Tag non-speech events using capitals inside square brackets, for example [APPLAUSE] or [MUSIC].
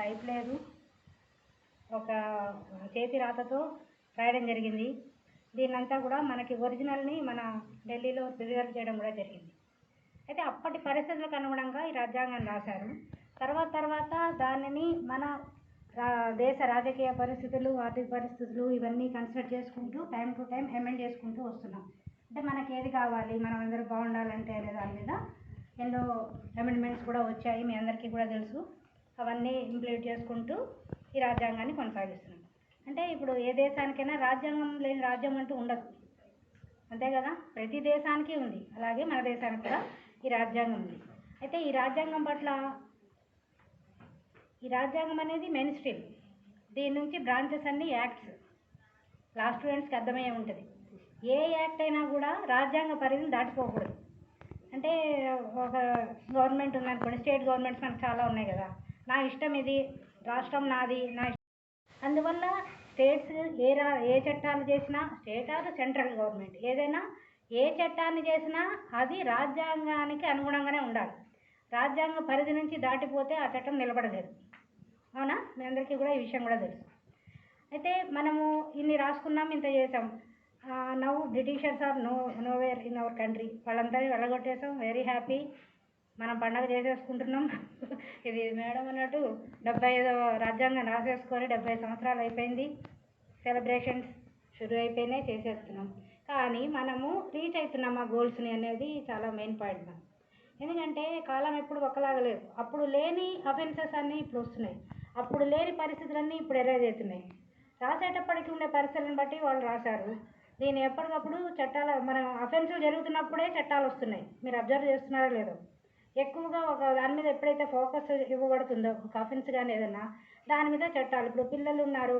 Type లేదు. ఒక చేతి రాతతో రాయడం జరిగింది. దీన్నంతా కూడా మనకి ఒరిజినల్ని మన ఢిల్లీలో ప్రిజర్వ్ చేయడం కూడా జరిగింది. అయితే అప్పటి పరిస్థితులకు అనుగుణంగా ఈ రాజ్యాంగం రాశారు. తర్వాత తర్వాత దానిని మన రా దేశ రాజకీయ పరిస్థితులు ఆర్థిక పరిస్థితులు ఇవన్నీ కన్సిడర్ చేసుకుంటూ టైం టు టైం అమెండ్ చేసుకుంటూ వస్తున్నాం. అంటే మనకి ఏది కావాలి మనం అందరూ బాగుండాలంటే అనే దాని మీద ఎన్నో అమెండ్మెంట్స్ కూడా వచ్చాయి. మీ అందరికీ కూడా తెలుసు. అవన్నీ ఇంప్లిమెంట్ చేసుకుంటూ ఈ రాజ్యాంగాన్ని కొనసాగిస్తున్నాం. అంటే ఇప్పుడు ఏ దేశానికైనా రాజ్యాంగం లేని రాజ్యం అంటూ ఉండదు. అంతే కదా? ప్రతి దేశానికి ఉంది. అలాగే మన దేశానికి కూడా ఈ రాజ్యాంగం ఉంది. అయితే ఈ రాజ్యాంగం పట్ల ఈ రాజ్యాంగం అనేది మెయిన్ స్ట్రీమ్. దీని నుంచి బ్రాంచెస్ అన్ని యాక్ట్స్. లా స్టూడెంట్స్కి అర్థమయ్యే ఉంటుంది. ఏ యాక్ట్ అయినా కూడా రాజ్యాంగ పరిధిని దాటిపోకూడదు. అంటే ఒక గవర్నమెంట్ ఉందనుకోండి స్టేట్ గవర్నమెంట్స్ మనకు చాలా ఉన్నాయి కదా. నా ఇష్టం ఇది రాష్ట్రం నాది నా ఇష్టం. అందువల్ల స్టేట్స్ ఏ రా ఏ చట్టాలు చేసినా స్టేట్ ఆర్ సెంట్రల్ గవర్నమెంట్ ఏదైనా ఏ చట్టాన్ని చేసినా అది రాజ్యాంగానికి అనుగుణంగానే ఉండాలి. రాజ్యాంగ పరిధి నుంచి దాటిపోతే ఆ చట్టం నిలబడలేదు. అవునా? మీ అందరికీ కూడా ఈ విషయం కూడా తెలుసు. అయితే మనము ఇన్ని రాసుకున్నాం ఇంత చేసాం. Now Britishers are no nowhere in our country. వాళ్ళందరినీ వెళ్ళగొట్టేసాం వెరీ హ్యాపీ. మనం పండగ చేసేసుకుంటున్నాం. [LAUGHS] ఇది మేడం అన్నట్టు డెబ్బై ఐదో రాజ్యాంగం రాసేసుకొని డెబ్బై సంవత్సరాలు అయిపోయింది. సెలబ్రేషన్స్ షురూ అయిపోయినాయి చేసేస్తున్నాం. కానీ మనము రీచ్ అవుతున్నాం ఆ గోల్స్ని అనేది చాలా మెయిన్ పాయింట్ మనం ఎందుకంటే కాలం ఎప్పుడు ఒకలాగా లేదు. అప్పుడు లేని అఫెన్సెస్ అన్నీ ఇప్పుడు వస్తున్నాయి. అప్పుడు లేని పరిస్థితులన్నీ ఇప్పుడు ఎరేజ్ అవుతున్నాయి రాసేటప్పటికి ఉండే పరిస్థితులను బట్టి వాళ్ళు రాశారు. దీన్ని ఎప్పటికప్పుడు చట్టాల మనం అఫెన్సులు జరుగుతున్నప్పుడే చట్టాలు వస్తున్నాయి. మీరు అబ్జర్వ్ చేస్తున్నారో లేదో. ఎక్కువగా ఒక దాని మీద ఎప్పుడైతే ఫోకస్ ఇవ్వబడుతుందో ఒక అఫెన్స్ కానీ ఏదైనా దాని మీద చట్టాలు. ఇప్పుడు పిల్లలు ఉన్నారు